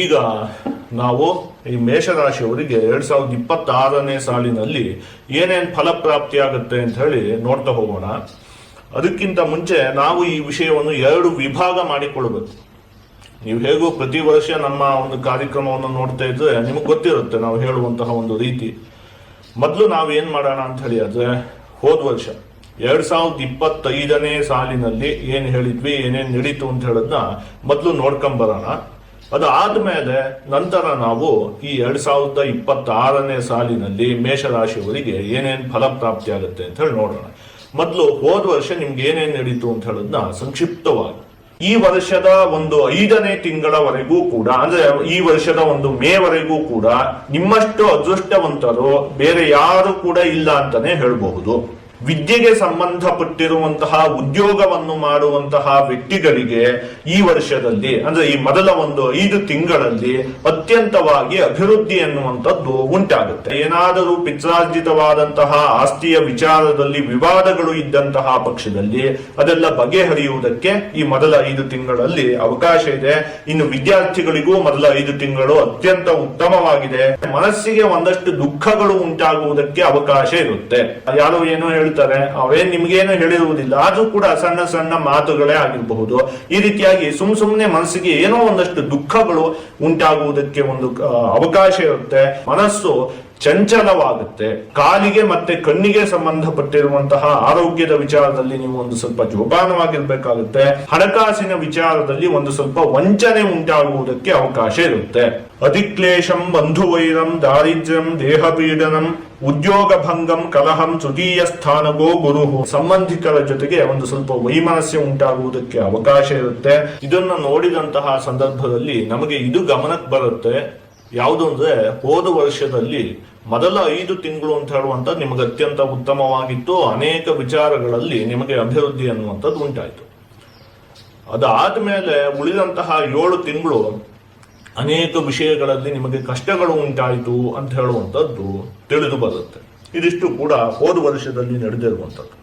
ಈಗ ನಾವು ಈ ಮೇಷರಾಶಿಯವರಿಗೆ ಎರಡ್ ಸಾವಿರದ ಇಪ್ಪತ್ತಾರನೇ ಸಾಲಿನಲ್ಲಿ ಏನೇನ್ ಫಲಪ್ರಾಪ್ತಿ ಆಗುತ್ತೆ ಅಂತ ಹೇಳಿ ನೋಡ್ತಾ ಹೋಗೋಣ. ಅದಕ್ಕಿಂತ ಮುಂಚೆ ನಾವು ಈ ವಿಷಯವನ್ನು ಎರಡು ವಿಭಾಗ ಮಾಡಿಕೊಳ್ಬೇಕು ನೀವು ಹೇಗೂ ಪ್ರತಿ ವರ್ಷ ನಮ್ಮ ಒಂದು ಕಾರ್ಯಕ್ರಮವನ್ನು ನೋಡ್ತಾ ಇದ್ರೆ ನಿಮಗೆ ಗೊತ್ತಿರುತ್ತೆ ನಾವು ಹೇಳುವಂತಹ ಒಂದು ರೀತಿ. ಮೊದಲು ನಾವು ಏನ್ ಮಾಡೋಣ ಅಂತ ಹೇಳಿ ಅಂದ್ರೆ ಹೋದ ವರ್ಷ ಎರಡ್ ಸಾವಿರದ ಇಪ್ಪತ್ತೈದನೇ ಸಾಲಿನಲ್ಲಿ ಏನ್ ಹೇಳಿದ್ವಿ, ಏನೇನ್ ನಡೀತು ಅಂತ ಹೇಳೋದನ್ನ ಮೊದಲು ನೋಡ್ಕೊಂಬರೋಣ ಅದು ಆದ್ಮೇಲೆ ನಂತರ ನಾವು ಈ ಎರಡ್ ಸಾವಿರದ ಇಪ್ಪತ್ತಾರನೇ ಸಾಲಿನಲ್ಲಿ ಮೇಷರಾಶಿಯವರಿಗೆ ಏನೇನು ಫಲಪ್ರಾಪ್ತಿ ಆಗುತ್ತೆ ಅಂತ ಹೇಳಿ ನೋಡೋಣ. ಮೊದಲು ಹೋದ ವರ್ಷ ನಿಮ್ಗೆ ಏನೇನು ನಡೀತು ಅಂತ ಹೇಳೋದನ್ನ ಸಂಕ್ಷಿಪ್ತವಾಗಿ. ಈ ವರ್ಷದ ಒಂದು ಐದನೇ ತಿಂಗಳವರೆಗೂ ಕೂಡ, ಅಂದ್ರೆ ಈ ವರ್ಷದ ಒಂದು ಮೇವರೆಗೂ ಕೂಡ ನಿಮ್ಮಷ್ಟು ಅದೃಷ್ಟವಂತರು ಬೇರೆ ಯಾರು ಕೂಡ ಇಲ್ಲ ಅಂತಾನೆ ಹೇಳ್ಬಹುದು. ವಿದ್ಯೆಗೆ ಸಂಬಂಧಪಟ್ಟಿರುವಂತಹ, ಉದ್ಯೋಗವನ್ನು ಮಾಡುವಂತಹ ವ್ಯಕ್ತಿಗಳಿಗೆ ಈ ವರ್ಷದಲ್ಲಿ, ಅಂದ್ರೆ ಈ ಮೊದಲ ಒಂದು ಐದು ತಿಂಗಳಲ್ಲಿ ಅತ್ಯಂತವಾಗಿ ಅಭಿವೃದ್ಧಿ ಎನ್ನುವಂಥದ್ದು ಉಂಟಾಗುತ್ತೆ. ಏನಾದರೂ ಪಿತ್ರಾರ್ಜಿತವಾದಂತಹ ಆಸ್ತಿಯ ವಿಚಾರದಲ್ಲಿ ವಿವಾದಗಳು ಇದ್ದಂತಹ ಪಕ್ಷದಲ್ಲಿ ಅದೆಲ್ಲ ಬಗೆಹರಿಯುವುದಕ್ಕೆ ಈ ಮೊದಲ ಐದು ತಿಂಗಳಲ್ಲಿ ಅವಕಾಶ ಇದೆ. ಇನ್ನು ವಿದ್ಯಾರ್ಥಿಗಳಿಗೂ ಮೊದಲ ಐದು ತಿಂಗಳು ಅತ್ಯಂತ ಉತ್ತಮವಾಗಿದೆ. ಮನಸ್ಸಿಗೆ ಒಂದಷ್ಟು ದುಃಖಗಳು ಉಂಟಾಗುವುದಕ್ಕೆ ಅವಕಾಶ ಇರುತ್ತೆ. ಯಾರೋ ಏನೋ ಹೇಳ್ತಾರೆ ಅವೇನ್ ನಿಮ್ಗೇನು ಹೇಳಿರುವುದಿಲ್ಲ. ಆದ್ರೂ ಕೂಡ ಸಣ್ಣ ಸಣ್ಣ ಮಾತುಗಳೇ ಆಗಿರಬಹುದು. ಈ ರೀತಿಯಾಗಿ ಸುಮ್ ಸುಮ್ನೆ ಮನಸ್ಸಿಗೆ ಏನೋ ಒಂದಷ್ಟು ದುಃಖಗಳು ಉಂಟಾಗುವುದಕ್ಕೆ ಒಂದು ಅವಕಾಶ ಇರುತ್ತೆ. ಮನಸ್ಸು ಚಂಚಲವಾಗುತ್ತೆ. ಕಾಲಿಗೆ ಮತ್ತೆ ಕಣ್ಣಿಗೆ ಸಂಬಂಧಪಟ್ಟಿರುವಂತಹ ಆರೋಗ್ಯದ ವಿಚಾರದಲ್ಲಿ ನೀವು ಒಂದು ಸ್ವಲ್ಪ ಜೋಪಾನವಾಗಿರ್ಬೇಕಾಗುತ್ತೆ. ಹಣಕಾಸಿನ ವಿಚಾರದಲ್ಲಿ ಒಂದು ಸ್ವಲ್ಪ ವಂಚನೆ ಉಂಟಾಗುವುದಕ್ಕೆ ಅವಕಾಶ ಇರುತ್ತೆ. ಅತಿಕ್ಲೇಶಂ ಬಂಧುವೈರಂ ದಾರಿದ್ರ್ಯಂ ದೇಹಪೀಡನಂ ಉದ್ಯೋಗ ಭಂಗಂ ಕಲಹಂ ತೃತೀಯ ಸ್ಥಾನಗೋ ಗುರು ಸಂಬಂಧಿಕರ ಜೊತೆಗೆ ಒಂದು ಸ್ವಲ್ಪ ವೈಮನಸ್ಯ ಉಂಟಾಗುವುದಕ್ಕೆ ಅವಕಾಶ ಇರುತ್ತೆ. ಇದನ್ನ ನೋಡಿದಂತಹ ಸಂದರ್ಭದಲ್ಲಿ ನಮಗೆ ಇದು ಗಮನಕ್ಕೆ ಬರುತ್ತೆ. ಯಾವುದು ಅಂದ್ರೆ ಹೋದ ವರ್ಷದಲ್ಲಿ ಮೊದಲ ಐದು ತಿಂಗಳು ಅಂತ ಹೇಳುವಂತ ನಿಮಗೆ ಅತ್ಯಂತ ಉತ್ತಮವಾಗಿತ್ತು. ಅನೇಕ ವಿಚಾರಗಳಲ್ಲಿ ನಿಮಗೆ ಅಭಿವೃದ್ಧಿ ಅನ್ನುವಂಥದ್ದು ಉಂಟಾಯಿತು. ಅದಾದ್ಮೇಲೆ ಉಳಿದಂತಹ ಏಳು ತಿಂಗಳು ಅನೇಕ ವಿಷಯಗಳಲ್ಲಿ ನಿಮಗೆ ಕಷ್ಟಗಳು ಉಂಟಾಯಿತು ಅಂತ ಹೇಳುವಂಥದ್ದು ತಿಳಿದು ಬರುತ್ತೆ. ಇದಿಷ್ಟು ಕೂಡ ಹೋದ ವರ್ಷದಲ್ಲಿ ನಡೆದಿರುವಂಥದ್ದು.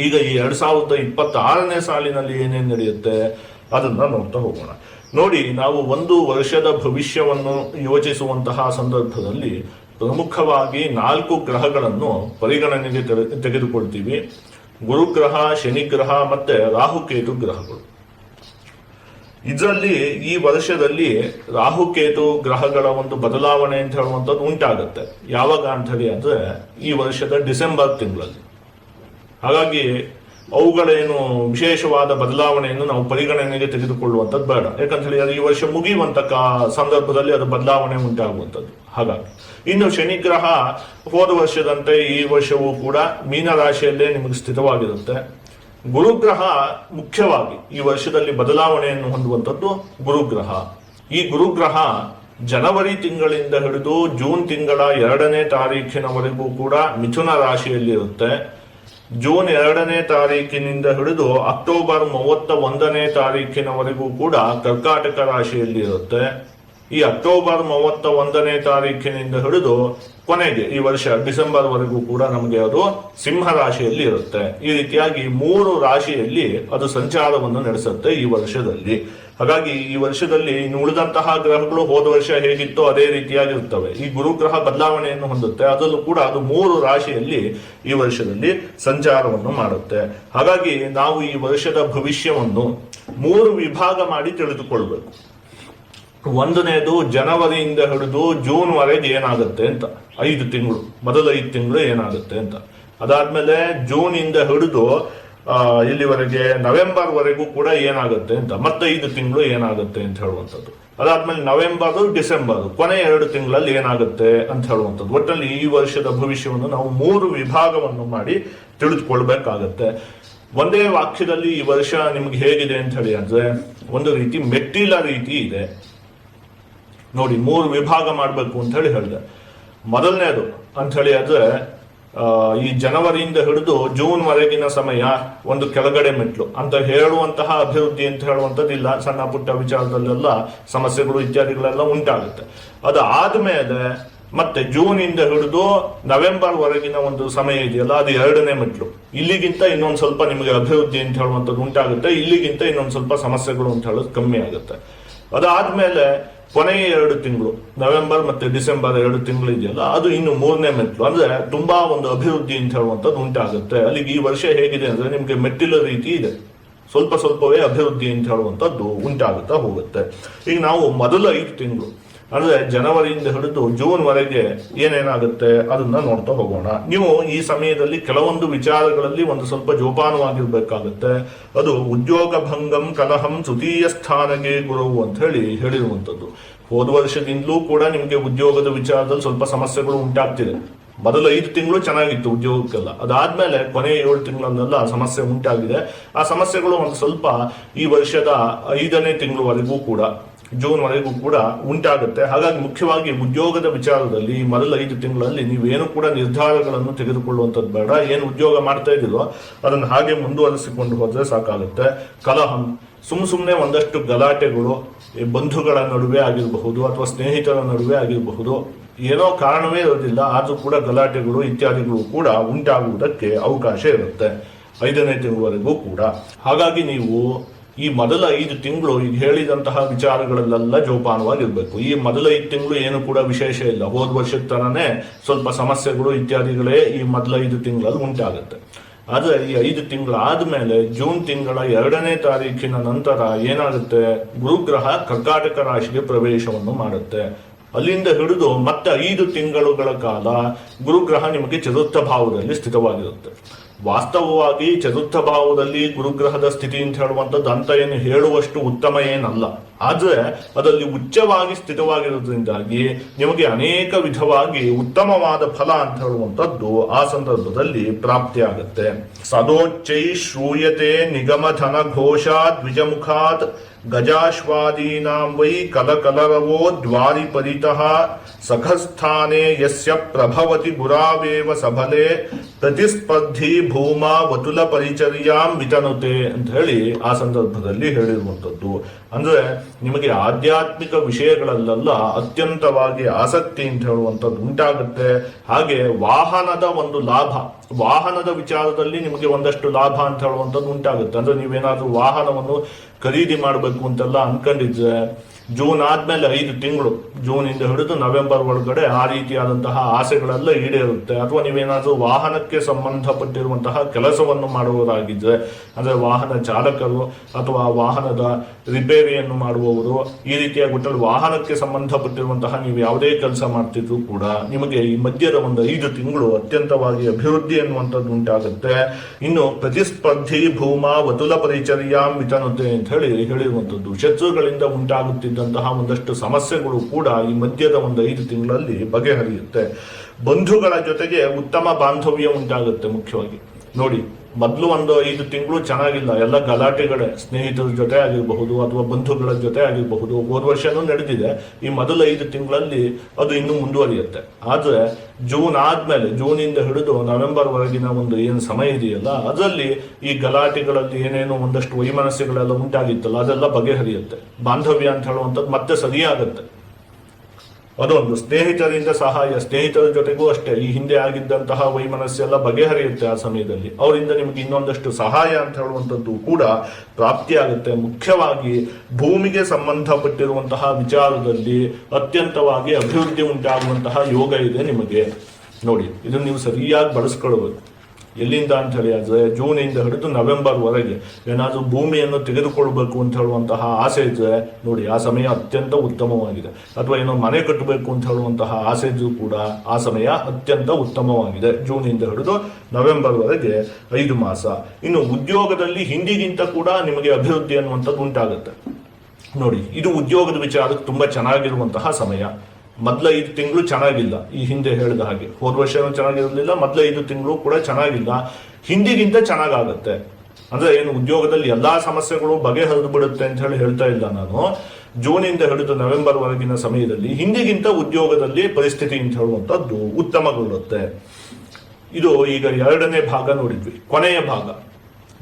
ಈಗ ಈ ಎರಡ್ ಸಾವಿರದ ಇಪ್ಪತ್ತಾರನೇ ಸಾಲಿನಲ್ಲಿ ಏನೇನು ನಡೆಯುತ್ತೆ ಅದನ್ನ ನೋಡ್ತಾ ಹೋಗೋಣ. ನೋಡಿ, ನಾವು ಒಂದು ವರ್ಷದ ಭವಿಷ್ಯವನ್ನು ಯೋಚಿಸುವಂತಹ ಸಂದರ್ಭದಲ್ಲಿ ಪ್ರಮುಖವಾಗಿ ನಾಲ್ಕು ಗ್ರಹಗಳನ್ನು ಪರಿಗಣನೆಗೆ ತೆಗೆದುಕೊಳ್ತೀವಿ. ಗುರುಗ್ರಹ, ಶನಿಗ್ರಹ ಮತ್ತೆ ರಾಹುಕೇತು ಗ್ರಹಗಳು. ಇದರಲ್ಲಿ ಈ ವರ್ಷದಲ್ಲಿ ರಾಹುಕೇತು ಗ್ರಹಗಳ ಒಂದು ಬದಲಾವಣೆ ಅಂತ ಹೇಳುವಂಥದ್ದು ಉಂಟಾಗುತ್ತೆ. ಯಾವಾಗ ಅಂತ ಹೇಳಿ ಅಂದ್ರೆ ಈ ವರ್ಷದ ಡಿಸೆಂಬರ್ ತಿಂಗಳಲ್ಲಿ. ಹಾಗಾಗಿ ಅವುಗಳೇನು ವಿಶೇಷವಾದ ಬದಲಾವಣೆಯನ್ನು ನಾವು ಪರಿಗಣನೆಗೆ ತೆಗೆದುಕೊಳ್ಳುವಂಥದ್ದು ಬೇಡ. ಯಾಕಂತ ಹೇಳಿ ಅದು ಈ ವರ್ಷ ಮುಗಿಯುವಂತ ಸಂದರ್ಭದಲ್ಲಿ ಅದು ಬದಲಾವಣೆ ಉಂಟಾಗುವಂಥದ್ದು. ಹಾಗಾಗಿ ಇನ್ನು ಶನಿಗ್ರಹ ಹೋದ ವರ್ಷದಂತೆ ಈ ವರ್ಷವೂ ಕೂಡ ಮೀನ ರಾಶಿಯಲ್ಲೇ ನಿಮಗೆ ಸ್ಥಿತವಾಗಿರುತ್ತೆ. ಗುರುಗ್ರಹ ಮುಖ್ಯವಾಗಿ ಈ ವರ್ಷದಲ್ಲಿ ಬದಲಾವಣೆಯನ್ನು ಹೊಂದುವಂಥದ್ದು ಗುರುಗ್ರಹ. ಈ ಗುರುಗ್ರಹ ಜನವರಿ ತಿಂಗಳಿಂದ ಹಿಡಿದು ಜೂನ್ ತಿಂಗಳ ಎರಡನೇ ತಾರೀಖಿನವರೆಗೂ ಕೂಡ ಮಿಥುನ ರಾಶಿಯಲ್ಲಿರುತ್ತೆ. ಜೂನ್ ಎರಡನೇ ತಾರೀಕಿನಿಂದ ಹಿಡಿದು ಅಕ್ಟೋಬರ್ ಮೂವತ್ತ ಒಂದನೇ ತಾರೀಕಿನವರೆಗೂ ಕೂಡ ಕರ್ಕಾಟಕ ರಾಶಿಯಲ್ಲಿ ಇರುತ್ತೆ ಈ ಅಕ್ಟೋಬರ್ ಮೂವತ್ತ ಒಂದನೇ ತಾರೀಕಿನಿಂದ ಹಿಡಿದು ಕೊನೆಗೆ ಈ ವರ್ಷ ಡಿಸೆಂಬರ್ ವರೆಗೂ ಕೂಡ ನಮಗೆ ಅದು ಸಿಂಹ ರಾಶಿಯಲ್ಲಿ ಇರುತ್ತೆ. ಈ ರೀತಿಯಾಗಿ ಮೂರು ರಾಶಿಯಲ್ಲಿ ಅದು ಸಂಚಾರವನ್ನು ನಡೆಸುತ್ತೆ ಈ ವರ್ಷದಲ್ಲಿ. ಹಾಗಾಗಿ ಈ ವರ್ಷದಲ್ಲಿ ಇನ್ನು ಉಳಿದಂತಹ ಗ್ರಹಗಳು ಹೋದ ವರ್ಷ ಹೇಗಿತ್ತೋ ಅದೇ ರೀತಿಯಾಗಿರುತ್ತವೆ. ಈ ಗುರುಗ್ರಹ ಬದಲಾವಣೆಯನ್ನು ಹೊಂದುತ್ತೆ. ಅದರಲ್ಲೂ ಕೂಡ ಅದು ಮೂರು ರಾಶಿಯಲ್ಲಿ ಈ ವರ್ಷದಲ್ಲಿ ಸಂಚಾರವನ್ನು ಮಾಡುತ್ತೆ. ಹಾಗಾಗಿ ನಾವು ಈ ವರ್ಷದ ಭವಿಷ್ಯವನ್ನು ಮೂರು ವಿಭಾಗ ಮಾಡಿ ತಿಳಿದುಕೊಳ್ಬೇಕು. ಒಂದನೇದು ಜನವರಿಯಿಂದ ಹಿಡಿದು ಜೂನ್ ವರೆಗೆ ಏನಾಗುತ್ತೆ ಅಂತ. ಐದು ತಿಂಗಳು, ಮೊದಲ ಐದು ತಿಂಗಳು ಏನಾಗುತ್ತೆ ಅಂತ. ಅದಾದ್ಮೇಲೆ ಇಂದ ಹಿಡಿದು ಇಲ್ಲಿವರೆಗೆ ನವೆಂಬರ್ ವರೆಗೂ ಕೂಡ ಏನಾಗುತ್ತೆ ಅಂತ. ಮತ್ತೆ ಐದು ತಿಂಗಳು ಏನಾಗುತ್ತೆ ಅಂತ ಹೇಳುವಂಥದ್ದು. ಅದಾದ್ಮೇಲೆ ನವೆಂಬರ್, ಡಿಸೆಂಬರ್ ಕೊನೆ ಎರಡು ತಿಂಗಳಲ್ಲಿ ಏನಾಗುತ್ತೆ ಅಂತ ಹೇಳುವಂಥದ್ದು. ಒಟ್ಟಲ್ಲಿ ಈ ವರ್ಷದ ಭವಿಷ್ಯವನ್ನು ನಾವು ಮೂರು ವಿಭಾಗವನ್ನು ಮಾಡಿ ತಿಳಿದುಕೊಳ್ಬೇಕಾಗತ್ತೆ. ಒಂದೇ ವಾಕ್ಯದಲ್ಲಿ ಈ ವರ್ಷ ನಿಮ್ಗೆ ಹೇಗಿದೆ ಅಂತ ಹೇಳಿ ಅಂದ್ರೆ, ಒಂದು ರೀತಿ ಮೆಟ್ಟಿಲ ರೀತಿ ಇದೆ. ನೋಡಿ, ಮೂರು ವಿಭಾಗ ಮಾಡಬೇಕು ಅಂತ ಹೇಳಿ ಹೇಳಿದೆ. ಮೊದಲನೇದು ಅಂತ ಹೇಳಿ ಈ ಜನವರಿಯಿಂದ ಹಿಡಿದು ಜೂನ್ ವರೆಗಿನ ಸಮಯ ಒಂದು ಕೆಳಗಡೆ ಮೆಟ್ಲು ಅಂತ ಹೇಳುವಂತಹ ಅಭಿವೃದ್ಧಿ ಅಂತ ಹೇಳುವಂಥದ್ದಿಲ್ಲ. ಸಣ್ಣ ಪುಟ್ಟ ವಿಚಾರದಲ್ಲೆಲ್ಲ ಸಮಸ್ಯೆಗಳು, ಇತ್ಯಾದಿಗಳೆಲ್ಲ ಉಂಟಾಗುತ್ತೆ. ಅದು ಆದ್ಮೇಲೆ ಮತ್ತೆ ಜೂನ್ ಇಂದ ಹಿಡಿದು ನವೆಂಬರ್ ವರೆಗಿನ ಒಂದು ಸಮಯ ಇದೆಯಲ್ಲ, ಅದು ಎರಡನೇ ಮೆಟ್ಲು. ಇಲ್ಲಿಗಿಂತ ಇನ್ನೊಂದು ಸ್ವಲ್ಪ ನಿಮಗೆ ಅಭಿವೃದ್ಧಿ ಅಂತ ಹೇಳುವಂಥದ್ದು ಉಂಟಾಗುತ್ತೆ. ಇಲ್ಲಿಗಿಂತ ಇನ್ನೊಂದು ಸ್ವಲ್ಪ ಸಮಸ್ಯೆಗಳು ಅಂತ ಹೇಳೋದು ಕಮ್ಮಿ ಆಗುತ್ತೆ. ಅದಾದ್ಮೇಲೆ ಕೊನೆಯ ಎರಡು ತಿಂಗಳು, ನವೆಂಬರ್ ಮತ್ತೆ ಡಿಸೆಂಬರ್ ಎರಡು ತಿಂಗಳು ಇದೆಯಲ್ಲ, ಅದು ಇನ್ನು ಮೂರನೇ ಮೆಟ್ಲು ಅಂದ್ರೆ ತುಂಬಾ ಒಂದು ಅಭಿವೃದ್ಧಿ ಅಂತ ಹೇಳುವಂಥದ್ದು ಉಂಟಾಗುತ್ತೆ. ಅಲ್ಲಿಗೆ ಈ ವರ್ಷ ಹೇಗಿದೆ ಅಂದ್ರೆ ನಿಮ್ಗೆ ಮೆಟ್ಟಿಲ ರೀತಿ ಇದೆ. ಸ್ವಲ್ಪ ಸ್ವಲ್ಪವೇ ಅಭಿವೃದ್ಧಿ ಅಂತ ಹೇಳುವಂಥದ್ದು ಉಂಟಾಗುತ್ತಾ ಹೋಗುತ್ತೆ. ಈಗ ನಾವು ಮೊದಲ ಐದು ತಿಂಗಳು ಅಂದ್ರೆ ಜನವರಿಯಿಂದ ಹಿಡಿದು ಜೂನ್ ವರೆಗೆ ಏನೇನಾಗುತ್ತೆ ಅದನ್ನ ನೋಡ್ತಾ ಹೋಗೋಣ. ನೀವು ಈ ಸಮಯದಲ್ಲಿ ಕೆಲವೊಂದು ವಿಚಾರಗಳಲ್ಲಿ ಒಂದು ಸ್ವಲ್ಪ ಜೋಪಾನವಾಗಿರಬೇಕಾಗುತ್ತೆ. ಅದು ಉದ್ಯೋಗ ಭಂಗಂ ಕಲಹಂ ತೃತೀಯ ಸ್ಥಾನಗೆ ಗುರುವು ಅಂತ ಹೇಳಿ ಹೇಳಿರುವಂಥದ್ದು. ಹೋದ ವರ್ಷದಿಂದಲೂ ಕೂಡ ನಿಮಗೆ ಉದ್ಯೋಗದ ವಿಚಾರದಲ್ಲಿ ಸ್ವಲ್ಪ ಸಮಸ್ಯೆಗಳು ಉಂಟಾಗ್ತಿದೆ. ಮೊದಲು ಐದು ತಿಂಗಳು ಚೆನ್ನಾಗಿತ್ತು ಉದ್ಯೋಗಕ್ಕೆಲ್ಲ. ಅದಾದ್ಮೇಲೆ ಕೊನೆ ಏಳು ತಿಂಗಳನ್ನೆಲ್ಲ ಸಮಸ್ಯೆ ಉಂಟಾಗಿದೆ. ಆ ಸಮಸ್ಯೆಗಳು ಒಂದು ಸ್ವಲ್ಪ ಈ ವರ್ಷದ ಐದನೇ ತಿಂಗಳವರೆಗೂ ಕೂಡ ಜೂನ್ ವರೆಗೂ ಕೂಡ ಉಂಟಾಗುತ್ತೆ. ಹಾಗಾಗಿ ಮುಖ್ಯವಾಗಿ ಉದ್ಯೋಗದ ವಿಚಾರದಲ್ಲಿ ಮೊದಲ ಐದು ತಿಂಗಳಲ್ಲಿ ನೀವೇನು ಕೂಡ ನಿರ್ಧಾರಗಳನ್ನು ತೆಗೆದುಕೊಳ್ಳುವಂಥದ್ದು ಬೇಡ. ಏನು ಉದ್ಯೋಗ ಮಾಡ್ತಾ ಇದ್ದೀರೋ ಅದನ್ನು ಹಾಗೆ ಮುಂದುವರಿಸಿಕೊಂಡು ಹೋದರೆ ಸಾಕಾಗುತ್ತೆ. ಕಲಹಂ, ಸುಮ್ ಸುಮ್ಮನೆ ಒಂದಷ್ಟು ಗಲಾಟೆಗಳು ಬಂಧುಗಳ ನಡುವೆ ಆಗಿರಬಹುದು ಅಥವಾ ಸ್ನೇಹಿತರ ನಡುವೆ ಆಗಿರಬಹುದು. ಏನೋ ಕಾರಣವೇ ಇರೋದಿಲ್ಲ, ಆದರೂ ಕೂಡ ಗಲಾಟೆಗಳು ಇತ್ಯಾದಿಗಳು ಕೂಡ ಉಂಟಾಗುವುದಕ್ಕೆ ಅವಕಾಶ ಇರುತ್ತೆ. ಐದನೇ ತಿಂಗಳವರೆಗೂ ಕೂಡ. ಹಾಗಾಗಿ ನೀವು ಈ ಮೊದಲ ಐದು ತಿಂಗಳು ಈಗ ಹೇಳಿದಂತಹ ವಿಚಾರಗಳಲ್ಲೆಲ್ಲ ಜೋಪಾನವಾಗಿರ್ಬೇಕು. ಈ ಮೊದಲ ಐದು ತಿಂಗಳು ಏನು ಕೂಡ ವಿಶೇಷ ಇಲ್ಲ. ಹೋದ ವರ್ಷದ ತರನೇ ಸ್ವಲ್ಪ ಸಮಸ್ಯೆಗಳು ಇತ್ಯಾದಿಗಳೇ ಈ ಮೊದಲ ಐದು ತಿಂಗಳಲ್ಲಿ ಉಂಟಾಗುತ್ತೆ. ಆದರೆ ಈ ಐದು ತಿಂಗಳಾದ ಮೇಲೆ ಜೂನ್ ತಿಂಗಳ ಎರಡನೇ ತಾರೀಕಿನ ನಂತರ ಏನಾಗುತ್ತೆ? ಗುರುಗ್ರಹ ಕರ್ಕಾಟಕ ರಾಶಿಗೆ ಪ್ರವೇಶವನ್ನು ಮಾಡುತ್ತೆ. ಅಲ್ಲಿಂದ ಹಿಡಿದು ಮತ್ತೆ ಐದು ತಿಂಗಳುಗಳ ಕಾಲ ಗುರುಗ್ರಹ ನಿಮಗೆ ಚತುರ್ಥ ಭಾವದಲ್ಲಿ ಸ್ಥಿತವಾಗಿರುತ್ತೆ. ವಾಸ್ತವವಾಗಿ ಚತುರ್ಥ ಭಾವದಲ್ಲಿ ಗುರುಗ್ರಹದ ಸ್ಥಿತಿ ಅಂತ ಹೇಳುವಂಥದ್ದು ಅಂತ ಏನು ಹೇಳುವಷ್ಟು ಉತ್ತಮ ಏನಲ್ಲ. ಆದರೆ ಅದರಲ್ಲಿ ಉಚ್ಚವಾಗಿ ಸ್ಥಿತವಾಗಿರೋದ್ರಿಂದಾಗಿ ನಿಮಗೆ ಅನೇಕ ವಿಧವಾಗಿ ಉತ್ತಮವಾದ ಫಲ ಅಂತ ಹೇಳುವಂಥದ್ದು ಆ ಸಂದರ್ಭದಲ್ಲಿ ಪ್ರಾಪ್ತಿಯಾಗುತ್ತೆ. ಸದೋಚ್ಚೈ ಶ್ರೂಯತೆ ನಿಗಮಧನ ಘೋಷಾತ್ ದ್ವಿಜಮುಖಾತ್ ಗಜಾಶ್ವಾದೀನಾಂ ವೈ ಕಲಕಲರವೋ ದ್ವಾರಿ ಪರಿತಃ ಸಖಸ್ಥಾನೆ ಯಸ್ಯ ಪ್ರಭವತಿ ಗುರಾವೇವ ಸಭಲೆ ಪ್ರತಿಸ್ಪರ್ಧಿ ಭೂಮಾ ವತುಲ ಪರಿಚರ್ಯಾಂ ವಿತನುತೆ ಅಂತ ಹೇಳಿ ಆ ಸಂದರ್ಭದಲ್ಲಿ ಹೇಳಿರುವಂಥದ್ದು. ಅಂದ್ರೆ ನಿಮಗೆ ಆಧ್ಯಾತ್ಮಿಕ ವಿಷಯಗಳಲ್ಲೆಲ್ಲ ಅತ್ಯಂತವಾಗಿ ಆಸಕ್ತಿ ಅಂತ ಹೇಳುವಂಥದ್ದು ಉಂಟಾಗುತ್ತೆ. ಹಾಗೆ ವಾಹನದ ಒಂದು ಲಾಭ, ವಾಹನದ ವಿಚಾರದಲ್ಲಿ ನಿಮಗೆ ಒಂದಷ್ಟು ಲಾಭ ಅಂತ ಹೇಳುವಂಥದ್ದು ಉಂಟಾಗುತ್ತೆ. ಅಂದ್ರೆ ನೀವೇನಾದ್ರೂ ವಾಹನವನ್ನು ಖರೀದಿ ಮಾಡಬೇಕು ಅಂತೆಲ್ಲ ಅನ್ಕೊಂಡಿದ್ರೆ, ಜೂನ್ ಆದ್ಮೇಲೆ ಐದು ತಿಂಗಳು ಜೂನ್ ಇಂದ ಹಿಡಿದು ನವೆಂಬರ್ ಒಳಗಡೆ ಆ ರೀತಿಯಾದಂತಹ ಆಸೆಗಳೆಲ್ಲ ಈಡೇರುತ್ತೆ. ಅಥವಾ ನೀವೇನಾದ್ರೂ ವಾಹನಕ್ಕೆ ಸಂಬಂಧಪಟ್ಟಿರುವಂತಹ ಕೆಲಸವನ್ನು ಮಾಡುವುದಾಗಿದ್ರೆ, ಅಂದ್ರೆ ವಾಹನ ಚಾಲಕರು ಅಥವಾ ವಾಹನದ ರಿಪೇರಿಯನ್ನು ಮಾಡುವವರು ಈ ರೀತಿಯ ಒಟ್ಟಲ್ಲಿ ವಾಹನಕ್ಕೆ ಸಂಬಂಧಪಟ್ಟಿರುವಂತಹ ನೀವು ಯಾವುದೇ ಕೆಲಸ ಮಾಡ್ತಿದ್ರು ಕೂಡ ನಿಮಗೆ ಈ ಮಧ್ಯದ ಒಂದು ಐದು ತಿಂಗಳು ಅತ್ಯಂತವಾಗಿ ಅಭಿವೃದ್ಧಿ ಅನ್ನುವಂಥದ್ದು ಉಂಟಾಗುತ್ತೆ. ಇನ್ನು ಪ್ರತಿಸ್ಪರ್ಧಿ, ಭೂಮಾ, ವತುಲ ಪರಿಚರ್ಯಾಂ, ಮಿತನತೆ ಅಂತ ಹೇಳಿ ಹೇಳಿರುವಂಥದ್ದು ಶತ್ರುಗಳಿಂದ ಉಂಟಾಗುತ್ತಿದ್ದಂತಹ ಒಂದಷ್ಟು ಸಮಸ್ಯೆಗಳು ಕೂಡ ಈ ಮಧ್ಯದ ಒಂದು ಐದು ತಿಂಗಳಲ್ಲಿ ಬಗೆಹರಿಯುತ್ತೆ. ಬಂಧುಗಳ ಜೊತೆಗೆ ಉತ್ತಮ ಬಾಂಧವ್ಯ ಉಂಟಾಗುತ್ತೆ ಮುಖ್ಯವಾಗಿ. ನೋಡಿ ಮೊದಲು ಒಂದು ಐದು ತಿಂಗಳು ಚೆನ್ನಾಗಿಲ್ಲ. ಎಲ್ಲ ಗಲಾಟೆಗಳೇ, ಸ್ನೇಹಿತರ ಜೊತೆ ಆಗಿರಬಹುದು ಅಥವಾ ಬಂಧುಗಳ ಜೊತೆ ಆಗಿರಬಹುದು, ಹೋದ ವರ್ಷನೂ ನಡೆದಿದೆ. ಈ ಮೊದಲ ಐದು ತಿಂಗಳಲ್ಲಿ ಅದು ಇನ್ನೂ ಮುಂದುವರಿಯುತ್ತೆ. ಆದ್ರೆ ಜೂನ್ ಆದ್ಮೇಲೆ ಇಂದ ಹಿಡಿದು ನವೆಂಬರ್ ವರೆಗಿನ ಒಂದು ಏನು ಸಮಯ ಇದೆಯಲ್ಲ, ಅದರಲ್ಲಿ ಈ ಗಲಾಟೆಗಳಲ್ಲಿ ಏನೇನೋ ಒಂದಷ್ಟು ವೈಮನಸ್ಸುಗಳೆಲ್ಲ ಉಂಟಾಗಿತ್ತಲ್ಲ, ಅದೆಲ್ಲ ಬಗೆಹರಿಯುತ್ತೆ. ಬಾಂಧವ್ಯ ಅಂತ ಹೇಳುವಂಥದ್ದು ಮತ್ತೆ ಸರಿಯಾಗುತ್ತೆ. ಅದೊಂದು ಸ್ನೇಹಿತರಿಂದ ಸಹಾಯ, ಸ್ನೇಹಿತರ ಜೊತೆಗೂ ಅಷ್ಟೇ. ಈ ಹಿಂದೆ ಆಗಿದ್ದಂತಹ ವೈಮನಸ್ಸೆಲ್ಲ ಬಗೆಹರಿಯುತ್ತೆ ಆ ಸಮಯದಲ್ಲಿ. ಅವರಿಂದ ನಿಮಗೆ ಇನ್ನೊಂದಷ್ಟು ಸಹಾಯ ಅಂತ ಹೇಳುವಂಥದ್ದು ಕೂಡ ಪ್ರಾಪ್ತಿಯಾಗುತ್ತೆ. ಮುಖ್ಯವಾಗಿ ಭೂಮಿಗೆ ಸಂಬಂಧಪಟ್ಟಿರುವಂತಹ ವಿಚಾರದಲ್ಲಿ ಅತ್ಯಂತವಾಗಿ ಅಭಿವೃದ್ಧಿ ಉಂಟಾಗುವಂತಹ ಯೋಗ ಇದೆ ನಿಮಗೆ. ನೋಡಿ, ಇದನ್ನು ನೀವು ಸರಿಯಾಗಿ ಬಳಸ್ಕೊಳ್ಬೇಕು ಎಲ್ಲಿಂದ ಅಂತ ಹೇಳಿ, ಅದೇ ಜೂನ್ ಇಂದ ಹಿಡಿದು ನವೆಂಬರ್ ವರೆಗೆ. ಏನಾದರೂ ಭೂಮಿಯನ್ನು ತೆಗೆದುಕೊಳ್ಬೇಕು ಅಂತ ಹೇಳುವಂತಹ ಆಸೆ ಇದ್ದರೆ ನೋಡಿ, ಆ ಸಮಯ ಅತ್ಯಂತ ಉತ್ತಮವಾಗಿದೆ. ಅಥವಾ ಏನೋ ಮನೆ ಕಟ್ಟಬೇಕು ಅಂತ ಹೇಳುವಂತಹ ಆಸೆ ಇದ್ರೂ ಕೂಡ ಆ ಸಮಯ ಅತ್ಯಂತ ಉತ್ತಮವಾಗಿದೆ. ಜೂನ್ ಇಂದ ಹಿಡಿದು ನವೆಂಬರ್ ವರೆಗೆ ಐದು ಮಾಸ. ಇನ್ನು ಉದ್ಯೋಗದಲ್ಲಿ ಹಿಂದಿಗಿಂತ ಕೂಡ ನಿಮಗೆ ಅಭಿವೃದ್ಧಿ ಅನ್ನುವಂಥದ್ದು ಉಂಟಾಗುತ್ತೆ. ನೋಡಿ, ಇದು ಉದ್ಯೋಗದ ವಿಚಾರಕ್ಕೆ ತುಂಬಾ ಚೆನ್ನಾಗಿರುವಂತಹ ಸಮಯ. ಮೊದಲ ಐದು ತಿಂಗಳು ಚೆನ್ನಾಗಿಲ್ಲ. ಈ ಹಿಂದೆ ಹೇಳಿದ ಹಾಗೆ. ಹೋದ ವರ್ಷನೂ ಚೆನ್ನಾಗಿರಲಿಲ್ಲ, ಮೊದಲ ಐದು ತಿಂಗಳು ಕೂಡ ಚೆನ್ನಾಗಿಲ್ಲ. ಹಿಂದಿಗಿಂತ ಚೆನ್ನಾಗಾಗತ್ತೆ. ಅಂದ್ರೆ ಏನು, ಉದ್ಯೋಗದಲ್ಲಿ ಎಲ್ಲಾ ಸಮಸ್ಯೆಗಳು ಬಗೆಹರಿದು ಬಿಡುತ್ತೆ ಅಂತ ಹೇಳಿ ಹೇಳ್ತಾ ಇಲ್ಲ ನಾನು. ಜೂನಿಂದ ಹಿಡಿದು ನವೆಂಬರ್ ವರೆಗಿನ ಸಮಯದಲ್ಲಿ ಹಿಂದಿಗಿಂತ ಉದ್ಯೋಗದಲ್ಲಿ ಪರಿಸ್ಥಿತಿ ಅಂತ ಹೇಳುವಂತದ್ದು ಉತ್ತಮಗೊಳ್ಳುತ್ತೆ. ಇದು ಈಗ ಎರಡನೇ ಭಾಗ ನೋಡಿದ್ವಿ. ಕೊನೆಯ ಭಾಗ.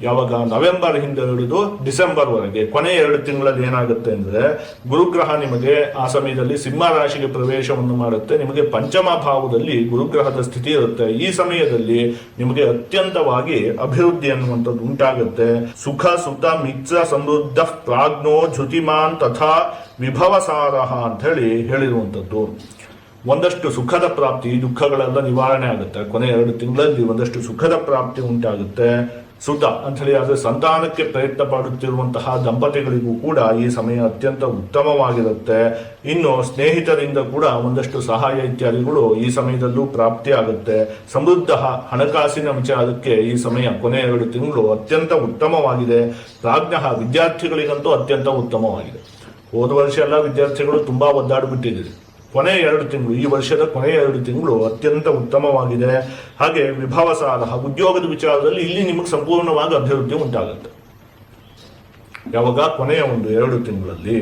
ಯಾವಾಗ ನವೆಂಬರ್ ಹಿಂದೆ ಹಿಡಿದು ಡಿಸೆಂಬರ್ ವರೆಗೆ, ಕೊನೆ ಎರಡು ತಿಂಗಳಲ್ಲಿ ಏನಾಗುತ್ತೆ ಅಂದ್ರೆ, ಗುರುಗ್ರಹ ನಿಮಗೆ ಆ ಸಮಯದಲ್ಲಿ ಸಿಂಹ ರಾಶಿಗೆ ಪ್ರವೇಶವನ್ನು ಮಾಡುತ್ತೆ. ನಿಮಗೆ ಪಂಚಮ ಭಾವದಲ್ಲಿ ಗುರುಗ್ರಹದ ಸ್ಥಿತಿ ಇರುತ್ತೆ. ಈ ಸಮಯದಲ್ಲಿ ನಿಮಗೆ ಅತ್ಯಂತವಾಗಿ ಅಭಿವೃದ್ಧಿ ಅನ್ನುವಂಥದ್ದು ಉಂಟಾಗುತ್ತೆ. ಸುಖ ಸುತ ಮಿತ್ರ, ಸಮೃದ್ಧ, ಪ್ರಾಜ್ಞೋ, ಜ್ಯುತಿಮಾನ್ ತಥಾ ವಿಭವಸಾರಹ ಅಂತ ಹೇಳಿ ಹೇಳಿರುವಂಥದ್ದು. ಒಂದಷ್ಟು ಸುಖದ ಪ್ರಾಪ್ತಿ, ದುಃಖಗಳೆಲ್ಲ ನಿವಾರಣೆ ಆಗುತ್ತೆ. ಕೊನೆ ಎರಡು ತಿಂಗಳಲ್ಲಿ ಒಂದಷ್ಟು ಸುಖದ ಪ್ರಾಪ್ತಿ ಉಂಟಾಗುತ್ತೆ. ಸುತ ಅಂತ ಹೇಳಿ ಆದರೆ ಸಂತಾನಕ್ಕೆ ಪ್ರಯತ್ನ ಪಡುತ್ತಿರುವಂತಹ ದಂಪತಿಗಳಿಗೂ ಕೂಡ ಈ ಸಮಯ ಅತ್ಯಂತ ಉತ್ತಮವಾಗಿರುತ್ತೆ. ಇನ್ನು ಸ್ನೇಹಿತರಿಂದ ಕೂಡ ಒಂದಷ್ಟು ಸಹಾಯ ಇತ್ಯಾದಿಗಳು ಈ ಸಮಯದಲ್ಲೂ ಪ್ರಾಪ್ತಿ ಆಗುತ್ತೆ ಸಮೃದ್ಧ ಹಣಕಾಸಿನ ವಿಚಾರಕ್ಕೆ ಈ ಸಮಯ ಕೊನೆ ಎರಡು ತಿಂಗಳು ಅತ್ಯಂತ ಉತ್ತಮವಾಗಿದೆ. ಪ್ರಾಜ್ಞ ವಿದ್ಯಾರ್ಥಿಗಳಿಗಂತೂ ಅತ್ಯಂತ ಉತ್ತಮವಾಗಿದೆ. ಹೋದ ವರ್ಷ ಎಲ್ಲ ವಿದ್ಯಾರ್ಥಿಗಳು ತುಂಬಾ ಒದ್ದಾಡಿಬಿಟ್ಟಿದ್ದೀರಿ. ಕೊನೆ ಎರಡು ತಿಂಗಳು, ಈ ವರ್ಷದ ಕೊನೆಯ ಎರಡು ತಿಂಗಳು ಅತ್ಯಂತ ಉತ್ತಮವಾಗಿದೆ. ಹಾಗೆ ವಿಭವಸಾರ ಉದ್ಯೋಗದ ವಿಚಾರದಲ್ಲಿ ಇಲ್ಲಿ ನಿಮಗೆ ಸಂಪೂರ್ಣವಾಗಿ ಅಭಿವೃದ್ಧಿ ಉಂಟಾಗುತ್ತೆ. ಯಾವಾಗ? ಕೊನೆಯ ಒಂದು ಎರಡು ತಿಂಗಳಲ್ಲಿ.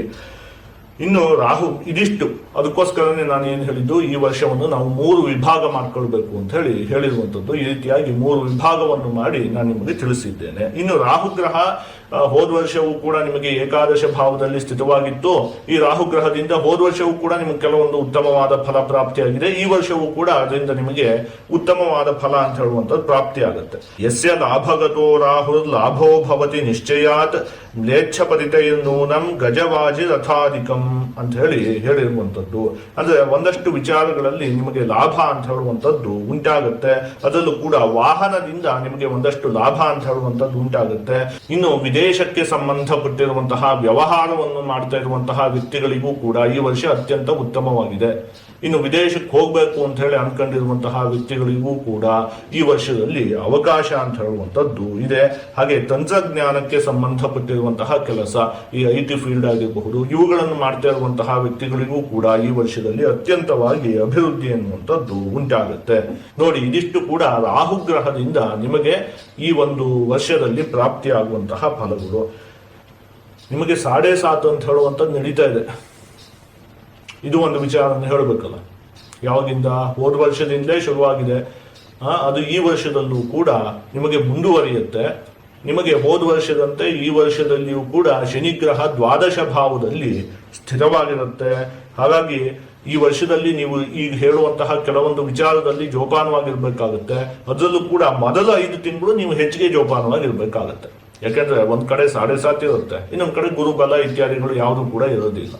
ಇನ್ನು ರಾಹು ಇದಿಷ್ಟು. ಅದಕ್ಕೋಸ್ಕರನೇ ನಾನು ಏನು ಹೇಳಿದ್ದು, ಈ ವರ್ಷವನ್ನು ನಾವು ಮೂರು ವಿಭಾಗ ಮಾಡ್ಕೊಳ್ಬೇಕು ಅಂತ ಹೇಳಿ ಹೇಳಿರುವಂಥದ್ದು. ಈ ರೀತಿಯಾಗಿ ಮೂರು ವಿಭಾಗವನ್ನು ಮಾಡಿ ನಾನು ನಿಮಗೆ ತಿಳಿಸಿದ್ದೇನೆ. ಇನ್ನು ರಾಹುಗ್ರಹ ಗ್ರಹ ಹೋದ ವರ್ಷವೂ ಕೂಡ ನಿಮಗೆ ಏಕಾದಶ ಭಾವದಲ್ಲಿ ಸ್ಥಿತವಾಗಿತ್ತು. ಈ ರಾಹುಗ್ರಹದಿಂದ ಹೋದ ವರ್ಷವೂ ಕೂಡ ನಿಮಗೆ ಕೆಲವೊಂದು ಉತ್ತಮವಾದ ಫಲ ಪ್ರಾಪ್ತಿಯಾಗಿದೆ. ಈ ವರ್ಷವೂ ಕೂಡ ಅದರಿಂದ ನಿಮಗೆ ಉತ್ತಮವಾದ ಫಲ ಅಂತ ಹೇಳುವಂಥದ್ದು ಪ್ರಾಪ್ತಿಯಾಗುತ್ತೆ. ಯಸ್ಯ ಲಾಭಗತೋ ರಾಹು ಲಾಭೋ ಭವತಿ ನಿಶ್ಚಯಾತ್. ಮ್ಲೇಚ್ಛ ನೂನಂ ಗಜವಾಜಿ ರಥಾಧಿಕಂ ಅಂತ ಹೇಳಿ ಹೇಳಿರುವಂಥದ್ದು. ಅಂದರೆ ಒಂದಷ್ಟು ವಿಚಾರಗಳಲ್ಲಿ ನಿಮಗೆ ಲಾಭ ಅಂತ ಹೇಳುವಂಥದ್ದು ಉಂಟಾಗುತ್ತೆ. ಅದರಲ್ಲೂ ಕೂಡ ವಾಹನದಿಂದ ನಿಮಗೆ ಒಂದಷ್ಟು ಲಾಭ ಅಂತ ಹೇಳುವಂಥದ್ದು ಉಂಟಾಗುತ್ತೆ. ಇನ್ನು ವಿದೇಶಕ್ಕೆ ಸಂಬಂಧಪಟ್ಟಿರುವಂತಹ ವ್ಯವಹಾರವನ್ನು ಮಾಡ್ತಾ ಇರುವಂತಹ ವ್ಯಕ್ತಿಗಳಿಗೂ ಕೂಡ ಈ ವರ್ಷ ಅತ್ಯಂತ ಉತ್ತಮವಾಗಿದೆ. ಇನ್ನು ವಿದೇಶಕ್ಕೆ ಹೋಗಬೇಕು ಅಂತ ಹೇಳಿ ಅನ್ಕೊಂಡಿರುವಂತಹ ವ್ಯಕ್ತಿಗಳಿಗೂ ಕೂಡ ಈ ವರ್ಷದಲ್ಲಿ ಅವಕಾಶ ಅಂತ ಹೇಳುವಂಥದ್ದು ಇದೆ. ಹಾಗೆ ತಂತ್ರಜ್ಞಾನಕ್ಕೆ ಸಂಬಂಧಪಟ್ಟಿರುವಂತಹ ಕೆಲಸ ಈ ಐ ಟಿ ಫೀಲ್ಡ್ ಆಗಿರಬಹುದು, ಇವುಗಳನ್ನು ಮಾಡ್ತಾ ಇರುವಂತಹ ವ್ಯಕ್ತಿಗಳಿಗೂ ಕೂಡ ಈ ವರ್ಷದಲ್ಲಿ ಅತ್ಯಂತವಾಗಿ ಅಭಿವೃದ್ಧಿ ಎನ್ನುವಂಥದ್ದು ಉಂಟಾಗುತ್ತೆ. ನೋಡಿ, ಇದಿಷ್ಟು ಕೂಡ ರಾಹುಗ್ರಹದಿಂದ ನಿಮಗೆ ಈ ಒಂದು ವರ್ಷದಲ್ಲಿ ಪ್ರಾಪ್ತಿಯಾಗುವಂತಹ ಫಲಗಳು. ನಿಮಗೆ ಸಾಡೆ ಸಾತು ಅಂತ ಹೇಳುವಂಥದ್ದು ನಡೀತಾ ಇದೆ. ಇದು ಒಂದು ವಿಚಾರನ ಹೇಳಬೇಕಲ್ಲ. ಯಾವಾಗಿಂದ? ಹೋದ ವರ್ಷದಿಂದಲೇ ಶುರುವಾಗಿದೆ. ಅದು ಈ ವರ್ಷದಲ್ಲೂ ಕೂಡ ನಿಮಗೆ ಮುಂದುವರಿಯುತ್ತೆ. ನಿಮಗೆ ಹೋದ ವರ್ಷದಂತೆ ಈ ವರ್ಷದಲ್ಲಿಯೂ ಕೂಡ ಶನಿಗ್ರಹ ದ್ವಾದಶ ಭಾವದಲ್ಲಿ ಸ್ಥಿರವಾಗಿರುತ್ತೆ. ಹಾಗಾಗಿ ಈ ವರ್ಷದಲ್ಲಿ ನೀವು ಈಗ ಹೇಳುವಂತಹ ಕೆಲವೊಂದು ವಿಚಾರದಲ್ಲಿ ಜೋಪಾನವಾಗಿರ್ಬೇಕಾಗುತ್ತೆ. ಅದರಲ್ಲೂ ಕೂಡ ಮೊದಲ ಐದು ತಿಂಗಳು ನೀವು ಹೆಚ್ಚಿಗೆ ಜೋಪಾನವಾಗಿರ್ಬೇಕಾಗತ್ತೆ. ಯಾಕೆಂದ್ರೆ ಒಂದ್ ಕಡೆ ಸಾಡೆ ಸಾತ್ ಇರುತ್ತೆ ಇನ್ನೊಂದ್ ಕಡೆ ಗುರುಬಲ ಇತ್ಯಾದಿಗಳು ಯಾವುದು ಕೂಡ ಇರೋದಿಲ್ಲ.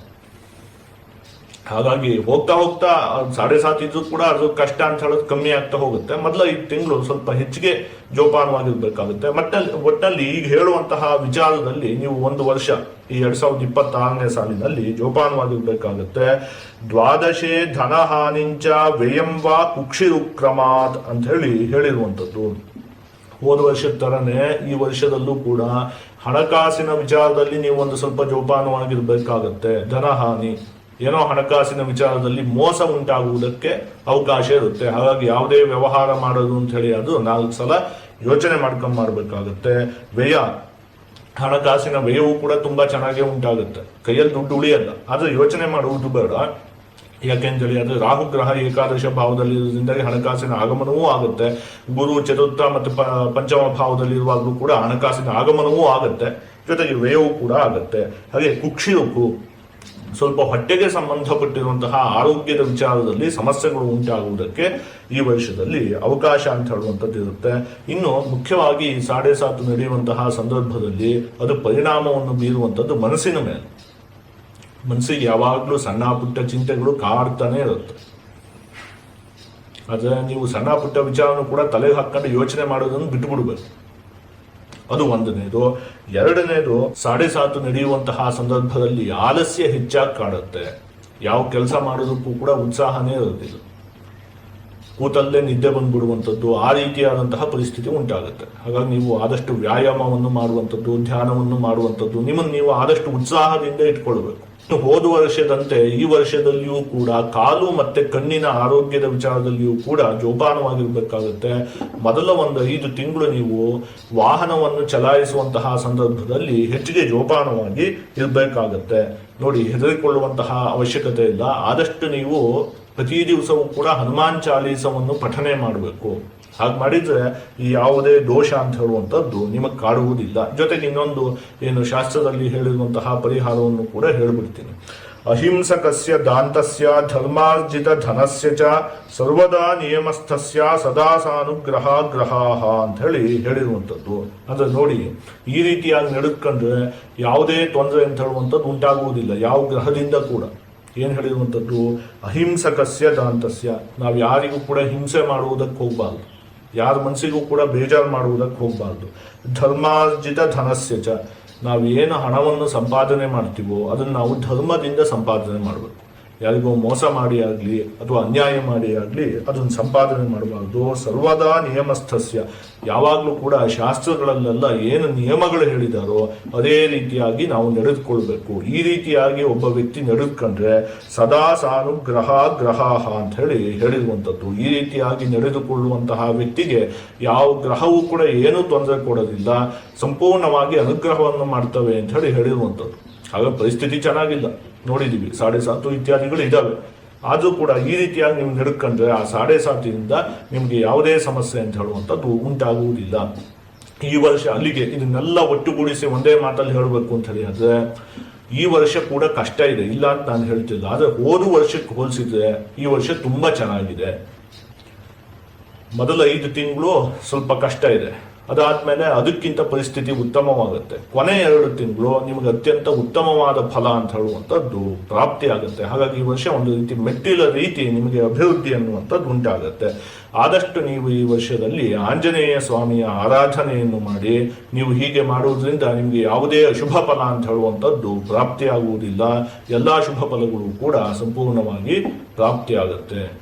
ಹಾಗಾಗಿ ಹೋಗ್ತಾ ಹೋಗ್ತಾ ಸಾಡೆ ಸಾತ್ ಇದ್ದು ಕೂಡ ಅದು ಕಷ್ಟ ಅಂತ ಹೇಳೋದು ಕಮ್ಮಿ ಆಗ್ತಾ ಹೋಗುತ್ತೆ. ಮೊದಲ ಈ ತಿಂಗಳು ಸ್ವಲ್ಪ ಹೆಚ್ಚಿಗೆ ಜೋಪಾನವಾಗಿರ್ಬೇಕಾಗುತ್ತೆ. ಮತ್ತೆ ಒಟ್ಟಲ್ಲಿ ಈಗ ಹೇಳುವಂತಹ ವಿಚಾರದಲ್ಲಿ ನೀವು ಒಂದು ವರ್ಷ, ಈ ಎರಡ್ ಸಾವಿರದ ಇಪ್ಪತ್ತಾರನೇ ಸಾಲಿನಲ್ಲಿ ಜೋಪಾನವಾಗಿರ್ಬೇಕಾಗುತ್ತೆ. ದ್ವಾದಶೆ ಧನಹಾನಿಂಚ ವ್ಯಯಂವ ಕುಕ್ಷಿರುಕ್ರಮಾತ್ ಅಂತ ಹೇಳಿ ಹೇಳಿರುವಂಥದ್ದು. ಹೋದ ವರ್ಷದ ತರನೇ ಈ ವರ್ಷದಲ್ಲೂ ಕೂಡ ಹಣಕಾಸಿನ ವಿಚಾರದಲ್ಲಿ ನೀವು ಒಂದು ಸ್ವಲ್ಪ ಜೋಪಾನವಾಗಿರ್ಬೇಕಾಗತ್ತೆ. ಧನಹಾನಿ. ಏನೋ ಹಣಕಾಸಿನ ವಿಚಾರದಲ್ಲಿ ಮೋಸ ಉಂಟಾಗುವುದಕ್ಕೆ ಅವಕಾಶ ಇರುತ್ತೆ. ಹಾಗಾಗಿ ಯಾವುದೇ ವ್ಯವಹಾರ ಮಾಡೋದು ಅಂತ ಹೇಳಿ ಅದು ನಾಲ್ಕು ಸಲ ಯೋಚನೆ ಮಾಡ್ಕೊಂಡು ಮಾಡಬೇಕಾಗುತ್ತೆ. ವ್ಯಯ, ಹಣಕಾಸಿನ ವ್ಯಯವೂ ಕೂಡ ತುಂಬಾ ಚೆನ್ನಾಗೇ ಉಂಟಾಗುತ್ತೆ. ಕೈಯಲ್ಲಿ ದುಡ್ಡು ಉಳಿಯಲ್ಲ. ಆದರೆ ಯೋಚನೆ ಮಾಡುವುದು ಬೇಡ. ಯಾಕೆಂತೇಳಿ ಅದು ರಾಹುಗ್ರಹ ಏಕಾದಶ ಭಾವದಲ್ಲಿ ಇರೋದ್ರಿಂದ ಹಣಕಾಸಿನ ಆಗಮನವೂ ಆಗುತ್ತೆ. ಗುರು, ಚತುರ್ಥ ಮತ್ತು ಪಂಚಮ ಭಾವದಲ್ಲಿ ಇರುವಾಗಲೂ ಕೂಡ ಹಣಕಾಸಿನ ಆಗಮನವೂ ಆಗುತ್ತೆ. ಜೊತೆಗೆ ವ್ಯಯವೂ ಕೂಡ ಆಗುತ್ತೆ. ಹಾಗೆ ಕುಕ್ಷಿರುಕು ಸ್ವಲ್ಪ ಹೊಟ್ಟೆಗೆ ಸಂಬಂಧಪಟ್ಟಿರುವಂತಹ ಆರೋಗ್ಯದ ವಿಚಾರದಲ್ಲಿ ಸಮಸ್ಯೆಗಳು ಉಂಟಾಗುವುದಕ್ಕೆ ಈ ವರ್ಷದಲ್ಲಿ ಅವಕಾಶ ಅಂತ ಹೇಳುವಂಥದ್ದು ಇರುತ್ತೆ. ಇನ್ನು ಮುಖ್ಯವಾಗಿ ಸಾಡೆ ಸಾತು ನಡೆಯುವಂತಹ ಸಂದರ್ಭದಲ್ಲಿ ಅದು ಪರಿಣಾಮವನ್ನು ಬೀರುವಂಥದ್ದು ಮನಸ್ಸಿನ ಮೇಲೆ. ಮನಸ್ಸಿಗೆ ಯಾವಾಗಲೂ ಸಣ್ಣ ಪುಟ್ಟ ಚಿಂತೆಗಳು ಕಾಡ್ತಾನೆ ಇರುತ್ತೆ. ಆದರೆ ನೀವು ಸಣ್ಣ ಪುಟ್ಟ ವಿಚಾರನೂ ಕೂಡ ತಲೆಗೆ ಹಾಕೊಂಡು ಯೋಚನೆ ಮಾಡೋದನ್ನು ಬಿಟ್ಟುಬಿಡ್ಬೇಕು ಅದು ಒಂದನೇದು. ಎರಡನೇದು, ಸಾಡೆ ಸಾತು ನಡೆಯುವಂತಹ ಸಂದರ್ಭದಲ್ಲಿ ಆಲಸ್ಯ ಹೆಚ್ಚಾಗಿ ಕಾಡುತ್ತೆ. ಯಾವ ಕೆಲಸ ಮಾಡೋದಕ್ಕೂ ಕೂಡ ಉತ್ಸಾಹನೇ ಇರೋದಿಲ್ಲ. ಕೂತಲ್ಲೇ ನಿದ್ದೆ ಬಂದ್ಬಿಡುವಂಥದ್ದು, ಆ ರೀತಿಯಾದಂತಹ ಪರಿಸ್ಥಿತಿ ಉಂಟಾಗುತ್ತೆ. ಹಾಗಾಗಿ ನೀವು ಆದಷ್ಟು ವ್ಯಾಯಾಮವನ್ನು ಮಾಡುವಂಥದ್ದು, ಧ್ಯಾನವನ್ನು ಮಾಡುವಂಥದ್ದು, ನಿಮ್ಮನ್ನು ನೀವು ಆದಷ್ಟು ಉತ್ಸಾಹದಿಂದ ಇಟ್ಕೊಳ್ಬೇಕು. ಹೋದ ವರ್ಷದಂತೆ ಈ ವರ್ಷದಲ್ಲಿಯೂ ಕೂಡ ಕಾಲು ಮತ್ತೆ ಕಣ್ಣಿನ ಆರೋಗ್ಯದ ವಿಚಾರದಲ್ಲಿಯೂ ಕೂಡ ಜೋಪಾನವಾಗಿರ್ಬೇಕಾಗುತ್ತೆ. ಮೊದಲ ಒಂದು ಐದು ತಿಂಗಳು ನೀವು ವಾಹನವನ್ನು ಚಲಾಯಿಸುವಂತಹ ಸಂದರ್ಭದಲ್ಲಿ ಹೆಚ್ಚಿಗೆ ಜೋಪಾನವಾಗಿ ಇರಬೇಕಾಗತ್ತೆ. ನೋಡಿ, ಹೆದರಿಕೊಳ್ಳುವಂತಹ ಅವಶ್ಯಕತೆ ಇಲ್ಲ. ಆದಷ್ಟು ನೀವು ಪ್ರತಿ ದಿವಸವೂ ಕೂಡ ಹನುಮಾನ್ ಚಾಲೀಸವನ್ನು ಪಠನೆ ಮಾಡಬೇಕು. ಹಾಗೆ ಮಾಡಿದ್ರೆ ಈ ಯಾವುದೇ ದೋಷ ಅಂತ ಹೇಳುವಂಥದ್ದು ನಿಮಗೆ ಕಾಡುವುದಿಲ್ಲ. ಜೊತೆಗೆ ಇನ್ನೊಂದು ಏನು ಶಾಸ್ತ್ರದಲ್ಲಿ ಹೇಳಿರುವಂತಹ ಪರಿಹಾರವನ್ನು ಕೂಡ ಹೇಳ್ಬಿಡ್ತೀನಿ. ಅಹಿಂಸಕಸ್ಯ ದಾಂತಸ್ಯ ಧರ್ಮಾರ್ಜಿತ ಧನಸ್ಯ ಚ ಸರ್ವದಾ ನಿಯಮಸ್ಥಸ್ಯ ಸದಾ ಸಾನುಗ್ರಹ ಗ್ರಹಾಹ ಅಂತ ಹೇಳಿ ಹೇಳಿರುವಂಥದ್ದು. ಅಂದ್ರೆ ನೋಡಿ, ಈ ರೀತಿಯಾಗಿ ನಡೆದುಕೊಂಡ್ರೆ ಯಾವುದೇ ತೊಂದರೆ ಅಂತ ಹೇಳುವಂಥದ್ದು ಉಂಟಾಗುವುದಿಲ್ಲ, ಯಾವ ಗ್ರಹದಿಂದ ಕೂಡ. ಏನು ಹೇಳಿರುವಂಥದ್ದು? ಅಹಿಂಸಕಸ್ಯ ದಾಂತಸ್ಯ. ನಾವು ಯಾರಿಗೂ ಕೂಡ ಹಿಂಸೆ ಮಾಡುವುದಕ್ಕೆ ಹೋಗಬಾರ್ದು. ಯಾರ ಮನಸ್ಸಿಗೂ ಕೂಡ ಬೇಜಾರು ಮಾಡುವುದಕ್ಕೆ ಹೋಗಬಾರ್ದು. ಧರ್ಮಾರ್ಜಿತ ಧನಸ್ಯ ಚ. ನಾವು ಏನು ಹಣವನ್ನು ಸಂಪಾದನೆ ಮಾಡ್ತೀವೋ ಅದನ್ನು ನಾವು ಧರ್ಮದಿಂದ ಸಂಪಾದನೆ ಮಾಡಬೇಕು. ಯಾರಿಗೋ ಮೋಸ ಮಾಡಿ ಆಗಲಿ ಅಥವಾ ಅನ್ಯಾಯ ಮಾಡಿ ಆಗಲಿ ಅದನ್ನು ಸಂಪಾದನೆ ಮಾಡಬಾರ್ದು. ಸರ್ವದಾ ನಿಯಮಸ್ಥಸ್ಯ. ಯಾವಾಗಲೂ ಕೂಡ ಶಾಸ್ತ್ರಗಳಲ್ಲೆಲ್ಲ ಏನು ನಿಯಮಗಳು ಹೇಳಿದಾರೋ ಅದೇ ರೀತಿಯಾಗಿ ನಾವು ನಡೆದುಕೊಳ್ಬೇಕು. ಈ ರೀತಿಯಾಗಿ ಒಬ್ಬ ವ್ಯಕ್ತಿ ನಡೆದುಕೊಂಡ್ರೆ ಸದಾ ಸಾನುಗ್ರಹ ಗ್ರಹಾಹ ಅಂತ ಹೇಳಿ ಹೇಳಿರುವಂಥದ್ದು. ಈ ರೀತಿಯಾಗಿ ನಡೆದುಕೊಳ್ಳುವಂತಹ ವ್ಯಕ್ತಿಗೆ ಯಾವ ಗ್ರಹವೂ ಕೂಡ ಏನೂ ತೊಂದರೆ ಕೊಡೋದಿಲ್ಲ. ಸಂಪೂರ್ಣವಾಗಿ ಅನುಗ್ರಹವನ್ನು ಮಾಡ್ತವೆ ಅಂತ ಹೇಳಿ ಹೇಳಿರುವಂಥದ್ದು. ಆಗ ಪರಿಸ್ಥಿತಿ ಚೆನ್ನಾಗಿಲ್ಲ. ನೋಡಿದೀವಿ ಸಾಡೆ ಸಾತು ಇತ್ಯಾದಿಗಳು ಇದಾವೆ ಆದರೂ ಕೂಡ ಈ ರೀತಿಯಾಗಿ ನೀವು ನಡ್ಕೊಂಡ್ರೆ ಆ ಸಾಡೆ ಸಾತಿನಿಂದ ನಿಮಗೆ ಯಾವುದೇ ಸಮಸ್ಯೆ ಅಂತ ಹೇಳುವಂಥದ್ದು ಉಂಟಾಗುವುದಿಲ್ಲ. ಈ ವರ್ಷ ಅಲ್ಲಿಗೆ ಇದನ್ನೆಲ್ಲ ಒಟ್ಟುಗೂಡಿಸಿ ಒಂದೇ ಮಾತಲ್ಲಿ ಹೇಳಬೇಕು ಅಂತ ಹೇಳಿ ಈ ವರ್ಷ ಕೂಡ ಕಷ್ಟ ಇದೆ. ಇಲ್ಲ ಅಂತ ನಾನು ಹೇಳ್ತಿಲ್ಲ. ಆದರೆ ಹೋದ ವರ್ಷಕ್ಕೆ ಹೋಲಿಸಿದ್ರೆ ಈ ವರ್ಷ ತುಂಬಾ ಚೆನ್ನಾಗಿದೆ. ಮೊದಲ ಐದು ತಿಂಗಳು ಸ್ವಲ್ಪ ಕಷ್ಟ ಇದೆ. ಅದಾದ್ಮೇಲೆ ಅದಕ್ಕಿಂತ ಪರಿಸ್ಥಿತಿ ಉತ್ತಮವಾಗುತ್ತೆ. ಕೊನೆ ಎರಡು ತಿಂಗಳು ನಿಮಗೆ ಅತ್ಯಂತ ಉತ್ತಮವಾದ ಫಲ ಅಂತ ಹೇಳುವಂಥದ್ದು ಪ್ರಾಪ್ತಿ ಆಗುತ್ತೆ ಹಾಗಾಗಿ ಈ ವರ್ಷ ಒಂದು ರೀತಿ ಮೆಟ್ಟಿಲ ರೀತಿ ನಿಮಗೆ ಅಭಿವೃದ್ಧಿ ಅನ್ನುವಂಥದ್ದು ಉಂಟಾಗುತ್ತೆ. ಆದಷ್ಟು ನೀವು ಈ ವರ್ಷದಲ್ಲಿ ಆಂಜನೇಯ ಸ್ವಾಮಿಯ ಆರಾಧನೆಯನ್ನು ಮಾಡಿ, ನೀವು ಹೀಗೆ ಮಾಡುವುದರಿಂದ ನಿಮಗೆ ಯಾವುದೇ ಅಶುಭ ಫಲ ಅಂತ ಹೇಳುವಂಥದ್ದು ಪ್ರಾಪ್ತಿಯಾಗುವುದಿಲ್ಲ. ಎಲ್ಲಾ ಶುಭ ಫಲಗಳು ಕೂಡ ಸಂಪೂರ್ಣವಾಗಿ ಪ್ರಾಪ್ತಿಯಾಗುತ್ತೆ.